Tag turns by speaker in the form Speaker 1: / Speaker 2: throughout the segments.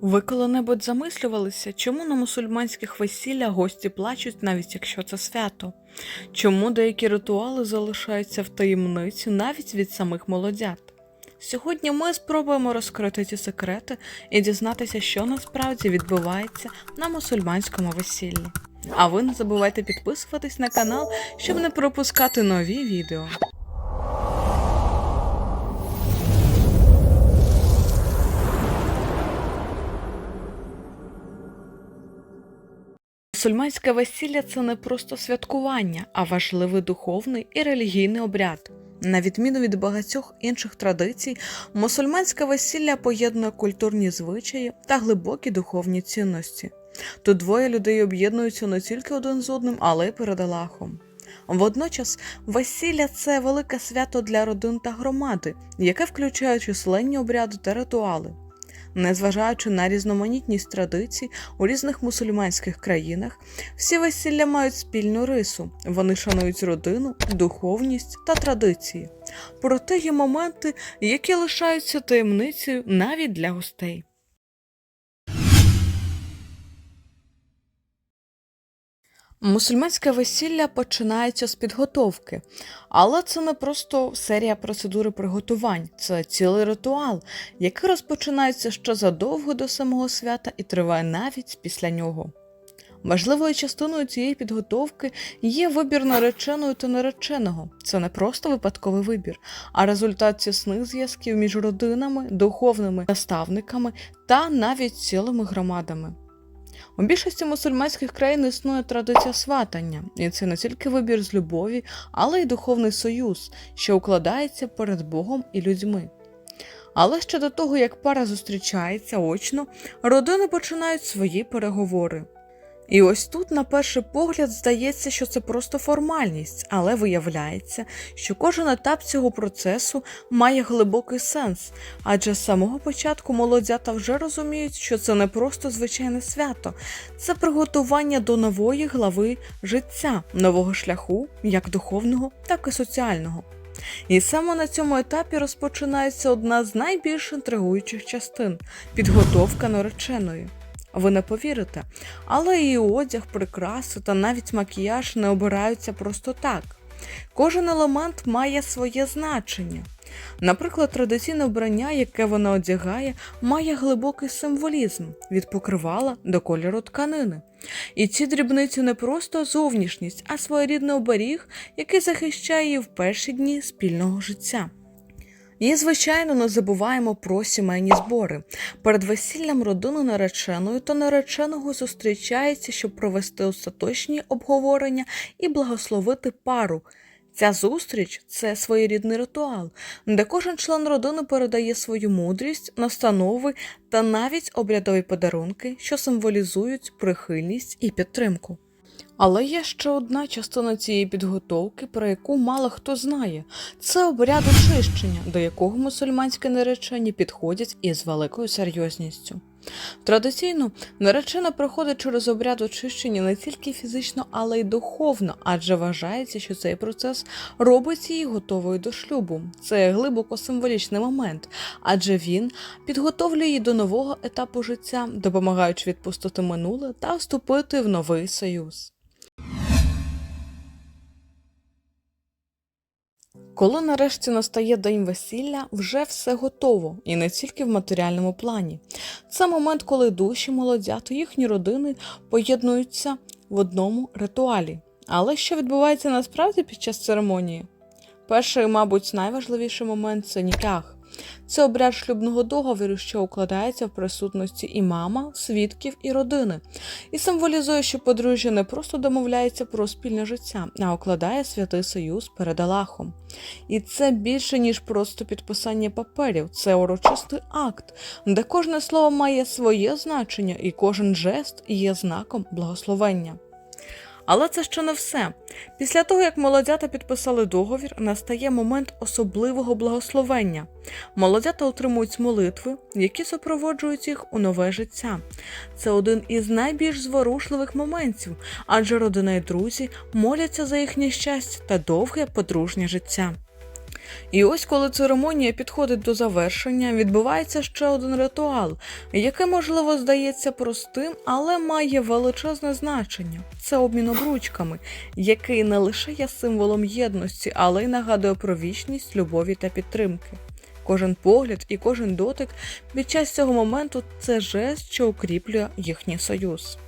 Speaker 1: Ви коли-небудь замислювалися, чому на мусульманських весіллях гості плачуть, навіть якщо це свято? Чому деякі ритуали залишаються в таємниці навіть від самих молодят? Сьогодні ми спробуємо розкрити ці секрети і дізнатися, що насправді відбувається на мусульманському весіллі. А ви не забувайте підписуватись на канал, щоб не пропускати нові відео. Мусульманське весілля це не просто святкування, а важливий духовний і релігійний обряд. На відміну від багатьох інших традицій, мусульманське весілля поєднує культурні звичаї та глибокі духовні цінності. Тут двоє людей об'єднуються не тільки один з одним, але й перед Аллахом. Водночас, весілля це велике свято для родин та громади, яке включає численні обряди та ритуали. Незважаючи на різноманітність традицій у різних мусульманських країнах, всі весілля мають спільну рису. Вони шанують родину, духовність та традиції. Проте є моменти, які лишаються таємницею навіть для гостей. Мусульманське весілля починається з підготовки, але це не просто серія процедури приготувань, це цілий ритуал, який розпочинається ще задовго до самого свята і триває навіть після нього. Важливою частиною цієї підготовки є вибір нареченої та нареченого. Це не просто випадковий вибір, а результат тісних зв'язків між родинами, духовними наставниками та навіть цілими громадами. У більшості мусульманських країн існує традиція сватання, і це не тільки вибір з любові, але й духовний союз, що укладається перед Богом і людьми. Але ще до того, як пара зустрічається очно, родини починають свої переговори. І ось тут, на перший погляд, здається, що це просто формальність, але виявляється, що кожен етап цього процесу має глибокий сенс, адже з самого початку молодята вже розуміють, що це не просто звичайне свято, це приготування до нової глави життя, нового шляху, як духовного, так і соціального. І саме на цьому етапі розпочинається одна з найбільш інтригуючих частин підготовка нареченої. Ви не повірите, але і одяг, прикраси та навіть макіяж не обираються просто так. Кожен елемент має своє значення. Наприклад, традиційне вбрання, яке вона одягає, має глибокий символізм від покривала до кольору тканини. І ці дрібниці не просто зовнішність, а своєрідний оберіг, який захищає її в перші дні спільного життя. І, звичайно, не забуваємо про сімейні збори. Перед весіллям родини нареченої та нареченого зустрічається, щоб провести остаточні обговорення і благословити пару. Ця зустріч це своєрідний ритуал, де кожен член родини передає свою мудрість, настанови та навіть обрядові подарунки, що символізують прихильність і підтримку. Але є ще одна частина цієї підготовки, про яку мало хто знає. Це обряд очищення, до якого мусульманські наречені підходять із великою серйозністю. Традиційно наречена проходить через обряд очищення не тільки фізично, але й духовно, адже вважається, що цей процес робить її готовою до шлюбу. Це глибоко символічний момент, адже він підготовлює її до нового етапу життя, допомагаючи відпустити минуле та вступити в новий союз. Коли нарешті настає день весілля, вже все готово, і не тільки в матеріальному плані. Це момент, коли душі молодят і їхні родини поєднуються в одному ритуалі. Але що відбувається насправді під час церемонії? Перший, мабуть, найважливіший момент це ніках. Це обряд шлюбного договору, що укладається в присутності імама, свідків і родини, і символізує, що подружжя не просто домовляється про спільне життя, а укладає святий союз перед Аллахом. І це більше, ніж просто підписання паперів, це урочистий акт, де кожне слово має своє значення, і кожен жест є знаком благословення. Але це ще не все. Після того, як молодята підписали договір, настає момент особливого благословення. Молодята отримують молитви, які супроводжують їх у нове життя. Це один із найбільш зворушливих моментів, адже родина і друзі моляться за їхнє щастя та довге подружнє життя. І ось коли церемонія підходить до завершення, відбувається ще один ритуал, який, можливо, здається простим, але має величезне значення. Це обмін обручками, який не лише є символом єдності, але й нагадує про вічність, любові та підтримки. Кожен погляд і кожен дотик під час цього моменту це жест, що укріплює їхній союз.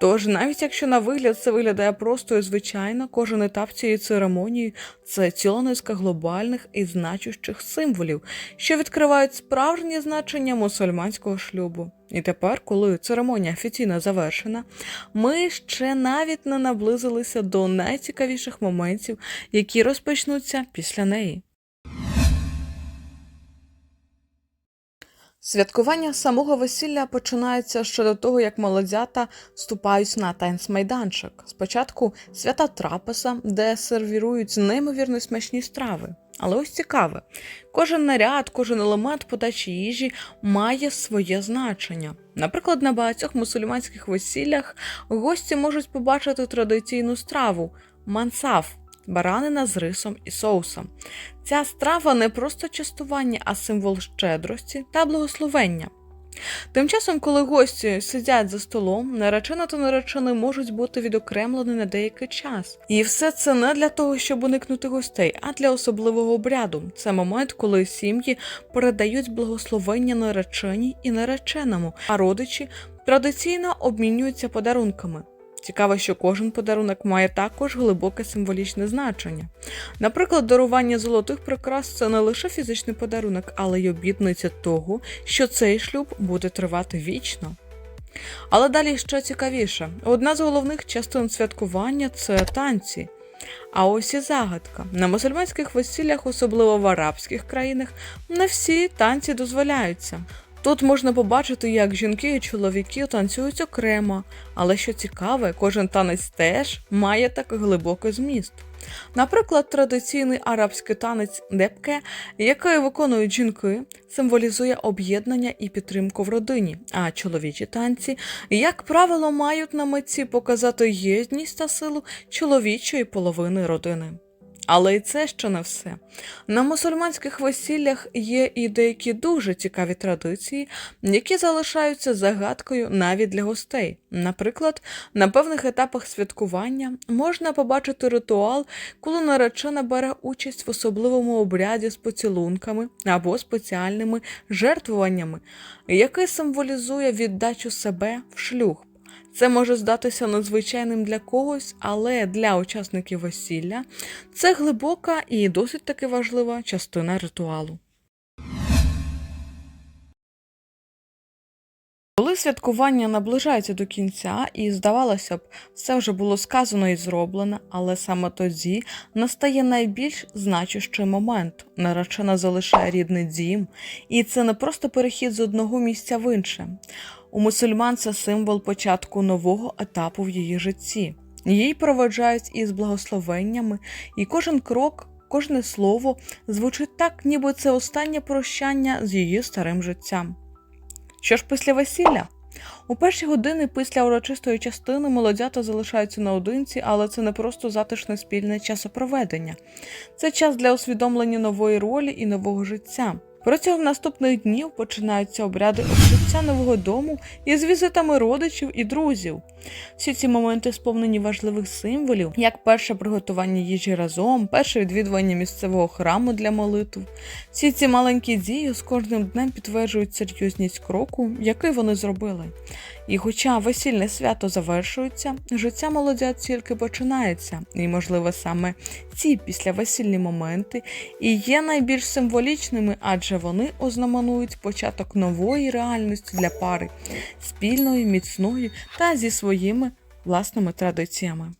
Speaker 1: Тож, навіть якщо на вигляд це виглядає просто і звичайно, кожен етап цієї церемонії це ціла низка глобальних і значущих символів, що відкривають справжнє значення мусульманського шлюбу. І тепер, коли церемонія офіційно завершена, ми ще навіть не наблизилися до найцікавіших моментів, які розпочнуться після неї. Святкування самого весілля починається ще до того, як молодята вступають на танцмайданчик. Спочатку свята трапеза, де сервірують неймовірно смачні страви. Але ось цікаве, кожен наряд, кожен елемент подачі їжі має своє значення. Наприклад, на багатьох мусульманських весіллях гості можуть побачити традиційну страву мансаф баранина з рисом і соусом. Ця страва не просто частування, а символ щедрості та благословення. Тим часом, коли гості сидять за столом, наречена та наречений можуть бути відокремлені на деякий час. І все це не для того, щоб уникнути гостей, а для особливого обряду. Це момент, коли сім'ї передають благословення нареченій і нареченому, а родичі традиційно обмінюються подарунками. Цікаво, що кожен подарунок має також глибоке символічне значення. Наприклад, дарування золотих прикрас це не лише фізичний подарунок, але й обітниця того, що цей шлюб буде тривати вічно. Але далі що цікавіше, одна з головних частин святкування це танці. А ось і загадка. На мусульманських весіллях, особливо в арабських країнах, не всі танці дозволяються. Тут можна побачити, як жінки і чоловіки танцюють окремо, але що цікаве, кожен танець теж має так глибокий зміст. Наприклад, традиційний арабський танець депке, який виконують жінки, символізує об'єднання і підтримку в родині, а чоловічі танці, як правило, мають на меті показати єдність та силу чоловічої половини родини. Але і це ще не все. На мусульманських весіллях є і деякі дуже цікаві традиції, які залишаються загадкою навіть для гостей. Наприклад, на певних етапах святкування можна побачити ритуал, коли наречена бере участь в особливому обряді з поцілунками або спеціальними жертвуваннями, який символізує віддачу себе в шлюб. Це може здатися надзвичайним для когось, але для учасників весілля це глибока і досить таки важлива частина ритуалу. Коли святкування наближається до кінця, і, здавалося б, все вже було сказано і зроблено, але саме тоді настає найбільш значущий момент. Наречена залишає рідний дім, і це не просто перехід з одного місця в інше. У мусульман це символ початку нового етапу в її житті. Її проведжають із благословеннями, і кожен крок, кожне слово звучить так, ніби це останнє прощання з її старим життям. Що ж після весілля? У перші години після урочистої частини молодята залишаються наодинці, але це не просто затишне спільне часопроведення. Це час для усвідомлення нової ролі і нового життя. Протягом наступних днів починаються обряди обжиття нового дому із візитами родичів і друзів. Всі ці моменти сповнені важливих символів, як перше приготування їжі разом, перше відвідування місцевого храму для молитв. Всі ці маленькі дії з кожним днем підтверджують серйозність кроку, який вони зробили. І хоча весільне свято завершується, життя молодят тільки починається, і, можливо, саме ці післявесільні моменти і є найбільш символічними, адже вони ознаменують початок нової реальності для пари, спільної, міцної та зі своїми власними традиціями.